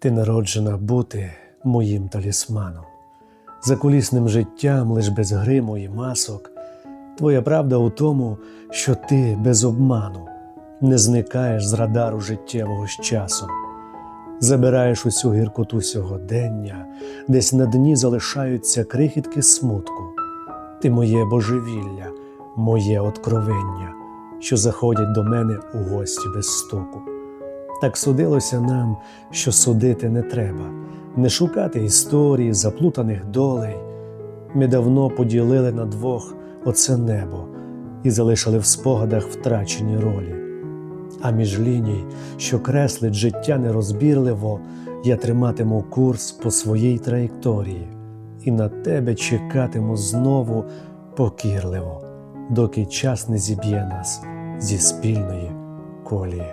Ти народжена бути моїм талісманом, закулісним життям лиш без гриму і масок. Твоя правда у тому, що ти без обману не зникаєш з радару життєвого з часом, забираєш усю гіркоту сьогодення, десь на дні залишаються крихітки смутку. Ти моє божевілля, моє откровення, що заходять до мене у гості без стуку. Так судилося нам, що судити не треба, не шукати історії, заплутаних долей. Ми давно поділили на двох оце небо і залишили в спогадах втрачені ролі. А між ліній, що креслить життя нерозбірливо, я триматиму курс по своїй траєкторії, і на тебе чекатиму знову покірливо, доки час не зіб'є нас зі спільної колії.